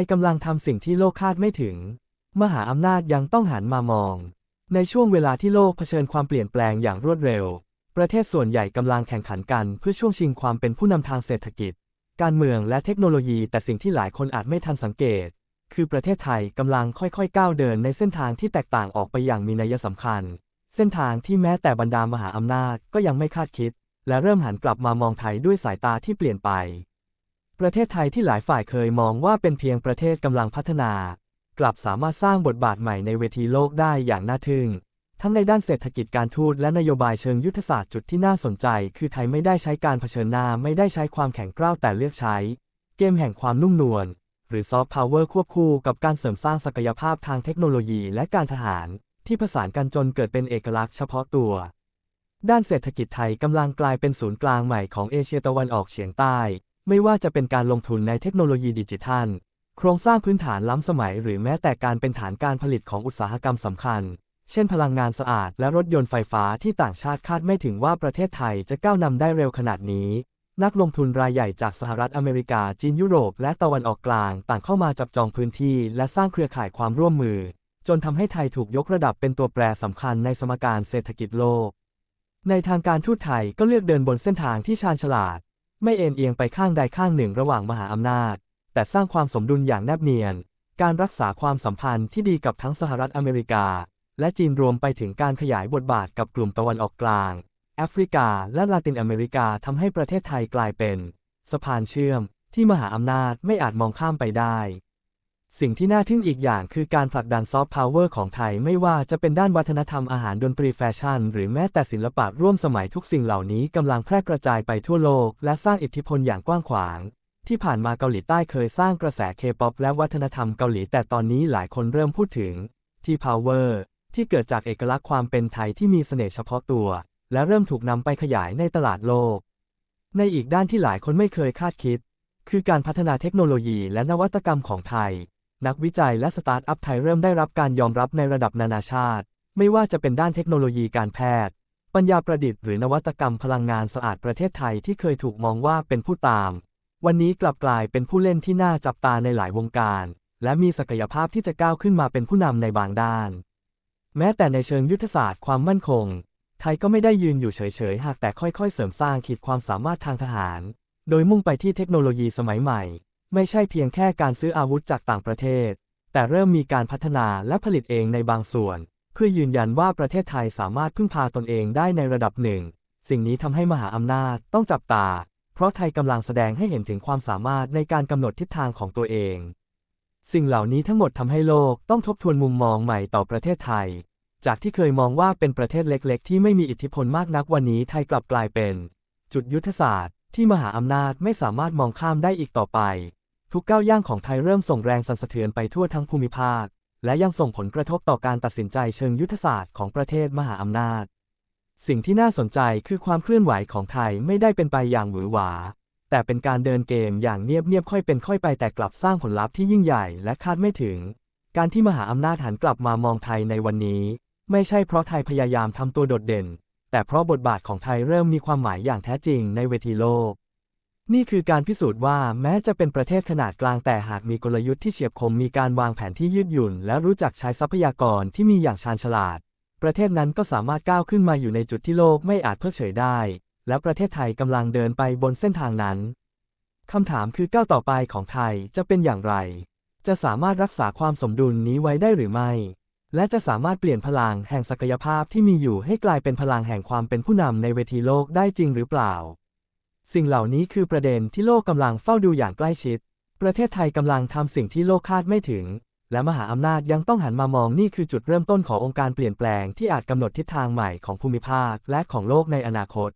ยกำลังทำสิ่งที่โลกคาดไม่ถึง มหาอำนาจยังต้องหันมามอง ในช่วงเวลาที่โลกเผชิญความเปลี่ยนแปลงอย่างรวดเร็ว ประเทศส่วนใหญ่กำลังแข่งขันกันเพื่อช่วงชิงความเป็นผู้นำทางเศรษฐกิจ การเมืองและเทคโนโลยีแต่สิ่งที่หลายคนอาจไม่ทันสังเกต คือประเทศไทยกำลังค่อยๆ ก้าวเดินในเส้นทางที่แตกต่างออกไปอย่างมีนัยสำคัญ เส้นทางที่แม้แต่บรรดามหาอำนาจก็ยังไม่คาดคิด และเริ่มหันกลับมามองไทยด้วยสายตาที่เปลี่ยนไป ประเทศไทยที่หลายฝ่ายเคยมองว่าเป็นเพียงประเทศกำลังพัฒนา กลับสามารถสร้างบทบาทใหม่ในเวทีโลกได้อย่างน่าทึ่ง ทั้งในด้านเศรษฐกิจการทูตและนโยบายเชิงยุทธศาสตร์จุดที่น่าสนใจ คือไทยไม่ได้ใช้การเผชิญหน้าไม่ได้ใช้ความแข็งกร้าวแต่เลือกใช้ เกมแห่งความนุ่มนวลหรือซอฟต์พาวเวอร์ควบคู่กับการเสริมสร้างศักยภาพทางเทคโนโลยีและการทหาร ที่ผสานกันจนเกิดเป็นเอกลักษณ์เฉพาะตัว ด้านเศรษฐกิจไทยกำลังกลายเป็นศูนย์กลางใหม่ของเอเชียตะวันออกเฉียงใต้ ไม่ว่าจะเป็นการลงทุนในเทคโนโลยีดิจิทัล โครงสร้างพื้นฐานล้ำสมัย หรือแม้แต่การเป็นฐานการผลิตของอุตสาหกรรมสำคัญ เช่นพลังงานสะอาดและรถยนต์ไฟฟ้าที่ต่างชาติคาดไม่ถึงว่าประเทศไทยจะก้าวนำได้เร็วขนาดนี้ นักลงทุนรายใหญ่จากสหรัฐอเมริกา จีนยุโรป และตะวันออกกลาง ต่างเข้ามาจับจองพื้นที่ และสร้างเครือข่ายความร่วมมือ จนทำให้ไทยถูกยกระดับเป็นตัวแปรสำคัญในสมการเศรษฐกิจโลกในทางการทูตไทยก็เลือกเดินบนเส้นทางที่ชาญฉลาด ไม่เอ็นเอียงไปข้างใดข้างหนึ่งระหว่างมหาอำนาจ แต่สร้างความสมดุลอย่างแนบเนียน การรักษาความสัมพันธ์ที่ดีกับทั้งสหรัฐอเมริกา และจีนรวมไปถึงการขยายบทบาทกับกลุ่มตะวันออกกลาง แอฟริกา และลาตินอเมริกาทำให้ประเทศไทยกลายเป็น สะพานเชื่อมที่มหาอำนาจไม่อาจมองข้ามไปได้ สิ่งที่น่าทึ่งอีกอย่างคือการผลักดันซอฟต์พาวเวอร์ของไทยไม่ว่าจะเป็นด้านวัฒนธรรมอาหารดนตรีแฟชั่น หรือแม้แต่ศิลปะร่วมสมัยทุกสิ่งเหล่านี้กำลังแพร่กระจายไปทั่วโลก และสร้างอิทธิพลอย่างกว้างขวาง ที่ผ่านมาเกาหลีใต้เคยสร้างกระแสเคป๊อปและวัฒนธรรมเกาหลีแต่ตอนนี้หลายคนเริ่มพูดถึง ที่พาวเวอร์ที่เกิดจากเอกลักษณ์ความเป็นไทยที่มีเสน่ห์เฉพาะตัว และเริ่มถูกนำไปขยายในตลาดโลก ในอีกด้านที่หลายคนไม่เคยคาดคิด คือการพัฒนาเทคโนโลยีและนวัตกรรมของไทย นักวิจัยและสตาร์ทอัพไทยเริ่มได้รับการยอมรับในระดับนานาชาติ ไม่ว่าจะเป็นด้านเทคโนโลยีการแพทย์ ปัญญาประดิษฐ์หรือนวัตกรรมพลังงานสะอาดประเทศไทยที่เคยถูกมองว่าเป็นผู้ตาม วันนี้กลับกลายเป็นผู้เล่นที่น่าจับตาในหลายวงการ และมีศักยภาพที่จะก้าวขึ้นมาเป็นผู้นำในบางด้าน แม้แต่ในเชิงยุทธศาสตร์ความมั่นคง ไทยก็ไม่ได้ยืนอยู่เฉยๆหากแต่ค่อยๆ เสริมสร้างขีดความสามารถทางทหาร โดยมุ่งไปที่เทคโนโลยีสมัยใหม่ ไม่ใช่เพียงแค่การซื้ออาวุธจากต่างประเทศ แต่เริ่มมีการพัฒนาและผลิตเองในบางส่วน เพื่อยืนยันว่าประเทศไทยสามารถพึ่งพาตนเองได้ในระดับหนึ่ง สิ่งนี้ทำให้มหาอำนาจต้องจับตา เพราะไทยกำลังแสดงให้เห็นถึงความสามารถในการกำหนดทิศทางของตัวเอง สิ่งเหล่านี้ทั้งหมดทำให้โลกต้องทบทวนมุมมองใหม่ต่อประเทศไทย จากที่เคยมองว่าเป็นประเทศเล็ก ๆ ที่ไม่มีอิทธิพลมากนักวันนี้ไทยกลับกลายเป็น จุดยุทธศาสตร์ที่มหาอำนาจไม่สามารถมองข้ามได้อีกต่อไป ทุกก้าวย่างของไทยเริ่มส่งแรงสั่นสะเทือนไปทั่วทั้งภูมิภาค และยังส่งผลกระทบต่อการตัดสินใจเชิงยุทธศาสตร์ของประเทศมหาอำนาจ สิ่งที่น่าสนใจคือความเคลื่อนไหวของไทยไม่ได้เป็นไปอย่างหวือหวา แต่เป็นการเดินเกมอย่างเงียบๆค่อยเป็นค่อยไปแต่กลับสร้างผลลัพธ์ที่ยิ่งใหญ่และคาดไม่ถึง การที่มหาอำนาจหันกลับมามองไทยในวันนี้ ไม่ใช่เพราะไทยพยายามทำตัวโดดเด่น แต่เพราะบทบาทของไทยเริ่มมีความหมายอย่างแท้จริงในเวทีโลก นี่คือการพิสูจน์ว่าแม้จะเป็นประเทศขนาดกลางแต่หากมีกลยุทธ์ที่เฉียบคมมีการวางแผนที่ยืดหยุ่น และรู้จักใช้ทรัพยากรที่มีอย่างชาญฉลาด ประเทศนั้นก็สามารถก้าวขึ้นมาอยู่ในจุดที่โลกไม่อาจเพิกเฉยได้ และประเทศไทยกำลังเดินไปบนเส้นทางนั้นคำถามคือก้าวต่อไปของไทยจะเป็นอย่างไร จะสามารถรักษาความสมดุลนี้ไว้ได้หรือไม่ และจะสามารถเปลี่ยนพลังแห่งศักยภาพที่มีอยู่ให้กลายเป็นพลังแห่งความเป็นผู้นำในเวทีโลกได้จริงหรือเปล่า สิ่งเหล่านี้คือประเด็นที่โลกกำลังเฝ้าดูอย่างใกล้ชิด ประเทศไทยกำลังทำสิ่งที่โลกคาดไม่ถึง และมหาอำนาจยังต้องหันมามองนี่คือจุดเริ่มต้นขององค์การเปลี่ยนแปลงที่อาจกำหนดทิศทางใหม่ของภูมิภาคและของโลกในอนาคต